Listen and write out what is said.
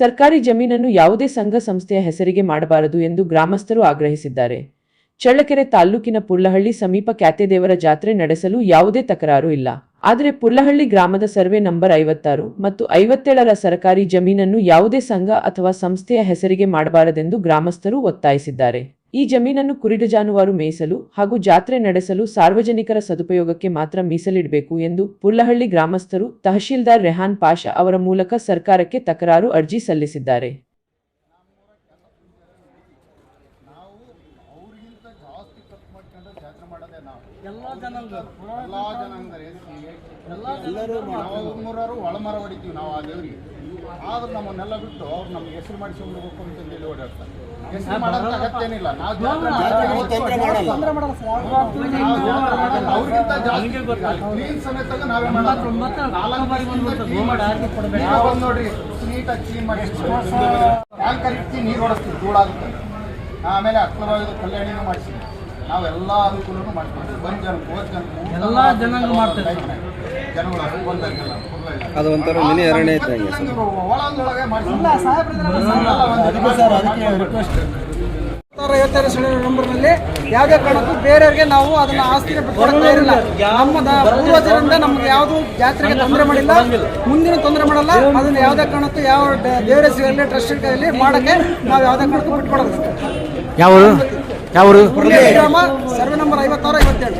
ಸರ್ಕಾರಿ ಜಮೀನನ್ನು ಯಾವುದೇ ಸಂಘ ಸಂಸ್ಥೆಯ ಹೆಸರಿಗೆ ಮಾಡಬಾರದು ಎಂದು ಗ್ರಾಮಸ್ಥರು ಆಗ್ರಹಿಸಿದ್ದಾರೆ. ಚಳ್ಳಕೆರೆ ತಾಲ್ಲೂಕಿನ ಪುಳ್ಳಹಳ್ಳಿ ಸಮೀಪ ಕ್ಯಾತೆದೇವರ ಜಾತ್ರೆ ನಡೆಸಲು ಯಾವುದೇ ತಕರಾರು ಇಲ್ಲ. ಆದರೆ ಪುಳ್ಳಹಳ್ಳಿ ಗ್ರಾಮದ ಸರ್ವೆ ನಂಬರ್ ಐವತ್ತಾರು ಮತ್ತು ಐವತ್ತೇಳರ ಸರ್ಕಾರಿ ಜಮೀನನ್ನು ಯಾವುದೇ ಸಂಘ ಅಥವಾ ಸಂಸ್ಥೆಯ ಹೆಸರಿಗೆ ಮಾಡಬಾರದೆಂದು ಗ್ರಾಮಸ್ಥರು ಒತ್ತಾಯಿಸಿದ್ದಾರೆ. ಈ ಜಮೀನನ್ನು ಕುರಿಡ ಜಾನುವಾರು ಮೇಯಿಸಲು ಹಾಗೂ ಜಾತ್ರೆ ನಡೆಸಲು ಸಾರ್ವಜನಿಕರ ಸದುಪಯೋಗಕ್ಕೆ ಮಾತ್ರ ಮೀಸಲಿಡಬೇಕು ಎಂದು ಪುಳ್ಳಹಳ್ಳಿ ಗ್ರಾಮಸ್ಥರು ತಹಶೀಲ್ದಾರ್ ರೆಹಾನ್ ಪಾಷಾ ಅವರ ಮೂಲಕ ಸರ್ಕಾರಕ್ಕೆ ತಕರಾರು ಅರ್ಜಿ ಸಲ್ಲಿಸಿದ್ದಾರೆ. ನಾವು ಅವ್ರಿಗಿಂತ ಜಾಸ್ತಿ ಖರ್ಚು ಮಾಡ್ಕೊಂಡು ಜಾತ್ರೆ ಮಾಡೋದೇ ನಾವು. ಎಲ್ಲ ಎಲ್ಲರೂ ನಾವು ಮೂರಾರು ಒಳಮರ ಹೊಡಿತೀವಿ ನಾವು ಆ ದೇವ್ರಿಗೆ. ಆದ್ರೆ ನಮ್ಮನ್ನೆಲ್ಲ ಬಿಟ್ಟು ಅವ್ರು ನಮ್ಗೆ ಹೆಸರು ಮಾಡಿಸ್ಕೊಂಡು ಹೋಗ್ಬೇಕು ಹೇಳಿ ಓಡಾಡ್ತಾರೆ. ಹೆಸರು ಮಾಡೋದ್ರ ಅಗತ್ಯನಿಲ್ಲ ನಾವು ಅವ್ರಿಗಿಂತ ಜಾಸ್ತಿ ಕ್ಲೀನ್ ಸಮೇತ ನಾವೇ ಮಾಡೋದು. ಬಂದು ನೋಡ್ರಿ ನೀಟಾಗಿ ಕ್ಲೀನ್ ಮಾಡಿ ಟ್ಯಾಂಕರ್ ಇಟ್ಟು ನೀರು ಓಡಿಸ್ತೀವಿ ಧೂಳಾಗುತ್ತೆ. ಆಮೇಲೆ ಅಕ್ಲವಾದ ಕಲ್ಯಾಣಿನೂ ಮಾಡಿಸಿ. ನಾವೆಲ್ಲ ಅನುಕೂಲನೂ ಮಾಡ್ತೀವಿ ಬಂದು ಜನ ಹೋದ ಜನ ಎಲ್ಲ ಜನ ಮಾಡ್ತಾರೆ. ಅದು ಒಂಥರ ಮಿನಿ ಅರಣ್ಯ ಇದ್ದಂಗೆ ಐವತ್ತಾರು ಸಾವಿರ ನಂಬರ್ನಲ್ಲಿ ಯಾವುದೇ ಕಾರಣಕ್ಕೂ ಬೇರೆಯವರಿಗೆ ನಾವು ಅದನ್ನ ಆಸ್ತಿನ ಬಿಟ್ಕೊಡಕ್ ಇರಲಿಲ್ಲ ನಮ್ಮ ಪೂರ್ವಜರಿಂದ ನಮ್ಗೆ ಯಾವುದು ಜಾತ್ರೆಗೆ ತೊಂದರೆ ಮಾಡಿಲ್ಲ. ಮುಂದಿನ ತೊಂದರೆ ಮಾಡಲ್ಲ. ಅದನ್ನ ಯಾವುದೇ ಕಾರಣಕ್ಕೂ ಯಾವ ಬೇರೆ ದೇವರ ಹೆಸರಲ್ಲಿ ಟ್ರಸ್ಟ್ ಕೈಯಲ್ಲಿ ಮಾಡಕ್ಕೆ ನಾವು ಯಾವುದೇ ಕಾರಣಕ್ಕೂ ಬಿಟ್ಕೊಡಲ್ಲ. ಯಾವರು? ಪುರ್ಲಿ ಸರ್ವೆ ನಂಬರ್ ಐವತ್ತಾರು ಐವತ್ತೇಳು.